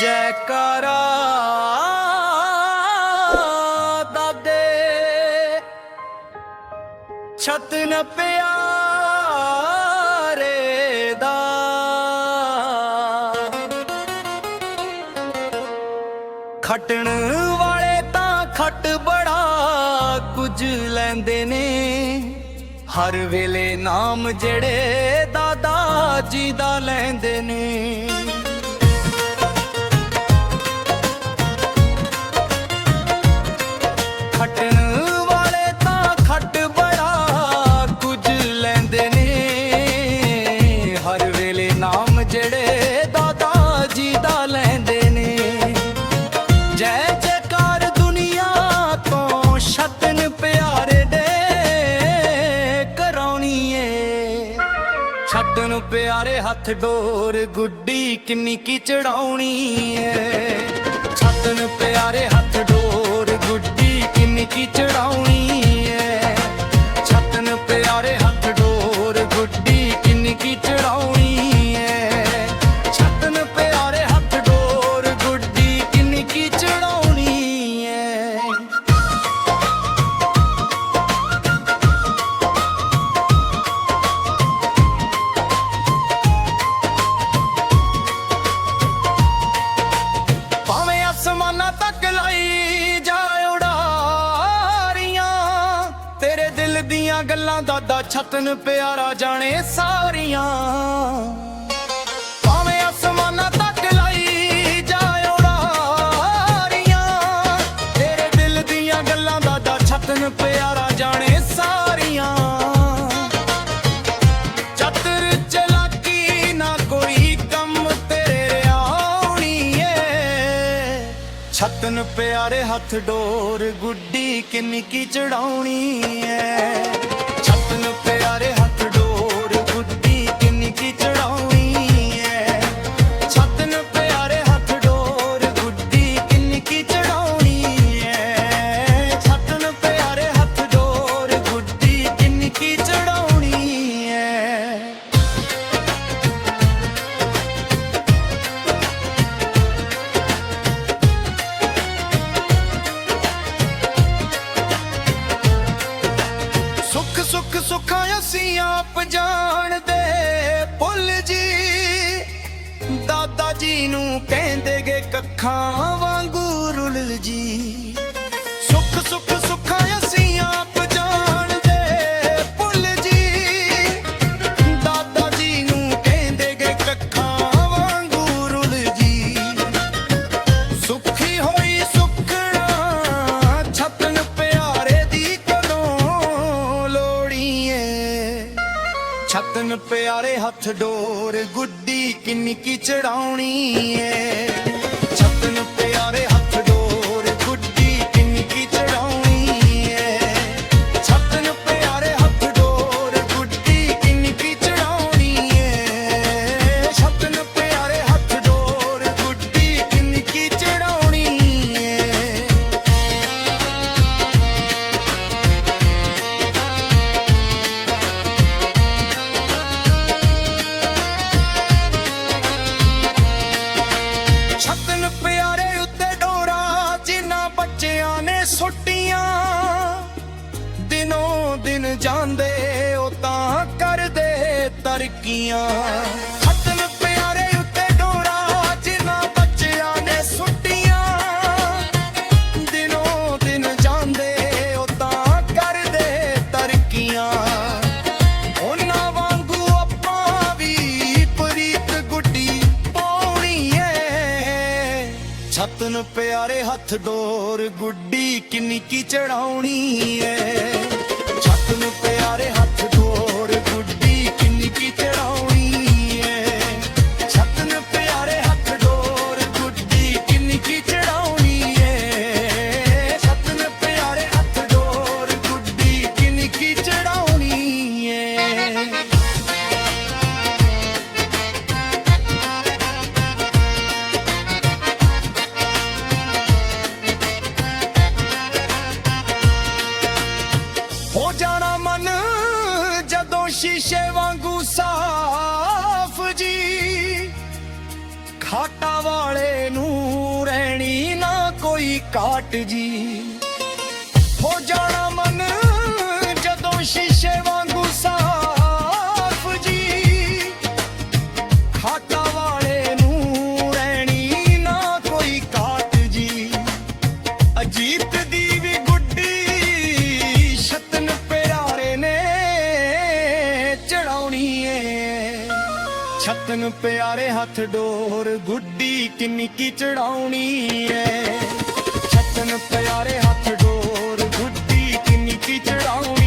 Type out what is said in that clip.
ਜੈਕਾਰਾ ਦਾਦੇ। ਛਤਨ ਪਿਆਰੇ ਦਾ। ਖਟਣ ਵਾਲੇ ਤਾਂ ਖਟ ਬੜਾ ਕੁਝ ਲੈਂਦੇ ਨੇ। ਹਰ ਵੇਲੇ ਨਾਮ ਜਿਹੜੇ ਦਾਦਾ ਜੀ ਦਾ ਲੈਂਦੇ ਨੇ। ਨਾਮ ਜਿਹੜੇ ਦਾਦਾ ਜੀ ਦਾ ਲੈਂਦੇ ਨੇ। ਜੈ ਜੈਕਾਰ ਦੁਨੀਆ ਤੋਂ ਛਤਨ ਪਿਆਰੇ ਦੇ ਕਰਾਉਣੀ ਏ ਛੱਡਣ ਪਿਆਰੇ ਹੱਥ ਡੋਰ ਗੁੱਡੀ ਕਿੰਨੀ ਕੀ ਚੜਾਉਣੀ ਏ ਛੱਡਣ ਪਿਆਰੇ ਹੱਥ ਡੋਰ ਗੁੱਡੀ ਕਿੰਨੀ ਕੀ ਦੀਆਂ ਦਾਦਾ ਛਤਨ ਪਿਆਰਾ ਜਾਣੇ ਸਾਰੀਆਂ। ਭਾਵੇਂ ਅਸਮਾਨਾਂ ਤੱਕ ਲਈ ਜਾ ਉਡਾਰੀਆਂ, ਤੇਰੇ ਦਿਲ ਦੀਆਂ ਗੱਲਾਂ ਦਾਦਾ ਛਤਨ ਪਿਆਰਾ ਜਾਣੇ ਸਾਰੀਆਂ। ਚਤਰ ਚਲਾਕੀ ਨਾ ਕੋਈ ਕੰਮ ਤੇਰੇ ਆਉਣੀ ਏ ਛਤਨ ਪਿਆਰੇ ਹੱਥ ਡੋਰ ਗੁੱਡੀ ਕਿੰਨੀ ਕੀ ਚੜਾਉਣੀ ਏ। ਸੁੱਖ ਸੁੱਖਾਂ ਅਸੀਂ ਆਪ ਜਾਣਦੇ। ਭੁੱਲ ਜੀ ਦਾਦਾ ਜੀ ਨੂੰ ਕਹਿੰਦੇ ਗੇ ਕੱਖਾਂ ਵਾਂਗੂ। ਛਤਨ ਪਿਆਰੇ ਹੱਥ ਡੋਰ ਗੁੱਡੀ ਕਿੰਨੀ ਕੀ ਚੜਾਉਣੀ ਏ। ਨੂੰ ਪਿਆਰੇ ਜਾਂਦੇ ਉਹ ਤਾਂ ਕਰਦੇ ਤਰਕੀਆਂ। ਛਤਨ ਪਿਆਰੇ ਉੱਤੇ ਡੋਰਾ ਜਿਨ੍ਹਾਂ ਬੱਚਿਆਂ ਨੇ ਸੁੱਟੀਆਂ। ਦਿਨੋਂ ਸ਼ੀਸ਼ੇ ਵਾਂਗੂ ਸਾਫ਼ ਜੀ। ਖਾਟਾ ਵਾਲੇ ਨੂੰ ਰਹਿਣੀ ਨਾ ਕੋਈ ਕਾਟ ਜੀ। ਛਤਨ ਪਿਆਰੇ ਹੱਥ ਡੋਰ, ਗੁੱਡੀ ਕਿੰਨੀ ਕੀ ਚੜਾਉਣੀ ਏ। ਛਤਨ ਪਿਆਰੇ ਹੱਥ ਡੋਰ, ਗੁੱਡੀ ਕਿੰਨੀ ਕੀ ਚੜਾਉਣੀ